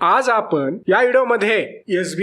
आज आपण या व्हिडिओमध्ये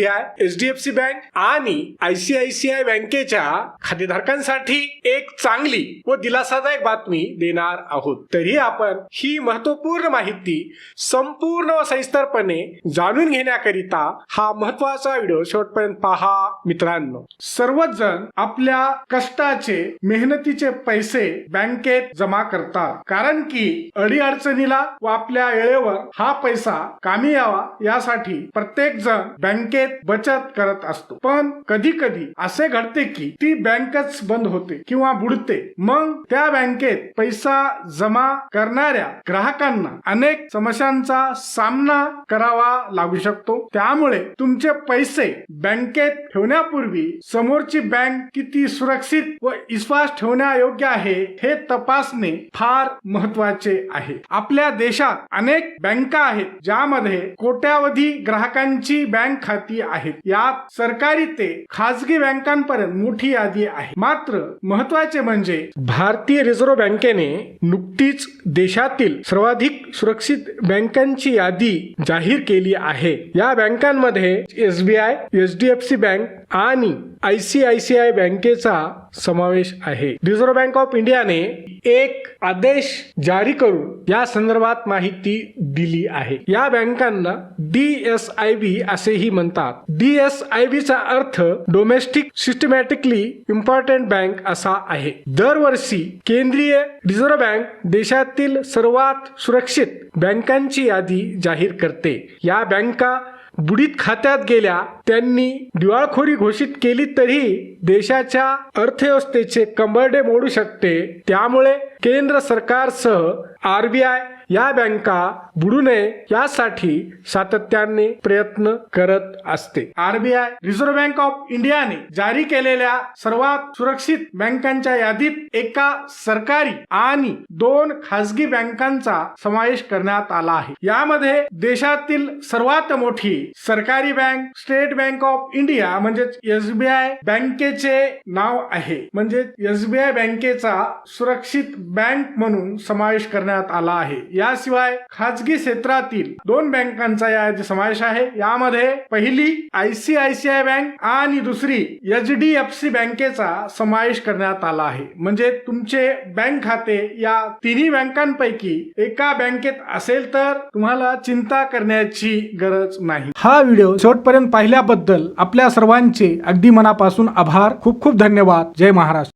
I H D F C bank आणि आयसीआयसीआय बँकेच्या खातेधारकांसाठी एक चांगली व दिलासादायक बातमी देणार आहोत. तरी आपण ही महत्त्वपूर्ण माहिती संपूर्ण व सविस्तरपणे जाणून घेण्याकरिता हा महत्त्वाचा व्हिडिओ शेवटपर्यंत पहा मित्रांनो. सर्वच जण आपल्या कष्टाचे मेहनतीचे पैसे बँकेत जमा करतात. कारण की अडीअडचणीला व आपल्या वेळेवर हा पैसा कामी यावा यासाठी प्रत्येक जण बँकेत बचत करत असतो. पण कधी कधी असे घडते की ती बँकच बंद होते किंवा बुडते. मग त्या बँकेत पैसा जमा करणाऱ्या ग्राहकांना अनेक समस्यांचा सामना करावा लागू शकतो. त्यामुळे तुमचे पैसे बँकेत ठेवण्यापूर्वी समोरची बँक किती सुरक्षित व विश्वास ठेवण्यायोग्य आहे हे तपासणे फार महत्त्वाचे आहे. आपल्या देशात अनेक बँका आहेत ज्यामध्ये कोट्यावधी ग्राहकांची बँक खाती आहेत. यात सरकारी ते खासगी बँकांपर्यंत मोठी यादी आहे. मात्र महत्त्वाचे म्हणजे भारतीय रिझर्व्ह बँकेने नुकतीच देशातील सर्वाधिक सुरक्षित बँकांची यादी जाहीर केली आहे. या बँकांमध्ये SBI H D F C bank आणि I C I C I बँकेचा समावेश आहे. रिझर्व्ह बँक ऑफ इंडियाने एक आदेश जारी करून या संदर्भात माहिती दिली आहे. या बँकांना डी एस आय बी असेही म्हणतात. डी एस आय बी चा अर्थ डोमेस्टिक सिस्टमॅटिकली इम्पॉर्टंट बँक असा आहे. दरवर्षी केंद्रीय रिझर्व्ह बँक देशातील सर्वात सुरक्षित बँकांची यादी जाहीर करते. या बँका बुडीत खात्यात गेल्या त्यांनी दिवाळखोरी घोषित केली तरी देशाच्या अर्थव्यवस्थेचे कंबरडे मोडू शकते. त्यामुळे केंद्र सरकारसह आरबीआय या बँका बुडू नये यासाठी सातत्याने प्रयत्न करत असते. आरबीआय रिझर्व्ह बँक ऑफ इंडियाने जारी केलेल्या सर्वात सुरक्षित बँकांच्या यादीत एका सरकारी आणि दोन खासगी बँकांचा समावेश करण्यात आला आहे. यामध्ये देशातील सर्वात मोठी सरकारी bank State Bank of India म्हणजेच एसबीआय बँकेचे नाव आहे. म्हणजे एसबीआय बँकेचा सुरक्षित बँक म्हणून समावेश करण्यात आला आहे. याशिवाय खाजगी क्षेत्रातील दोन बँकांचा या समावेश आहे. यामध्ये पहिली आयसीआयसीआय बँक आणि दुसरी एच डी एफ सी बँकेचा समावेश करण्यात आला आहे. म्हणजे तुमचे बँक खाते या तिन्ही बँकांपैकी एका बँकेत असेल तर तुम्हाला चिंता करण्याची गरज नाही. हा व्हिडिओ शेवटपर्यंत पाहिल्याबद्दल आपल्या सर्वांचे अगदी मनापासून आभार. खूप खूप धन्यवाद. जय महाराष्ट्र.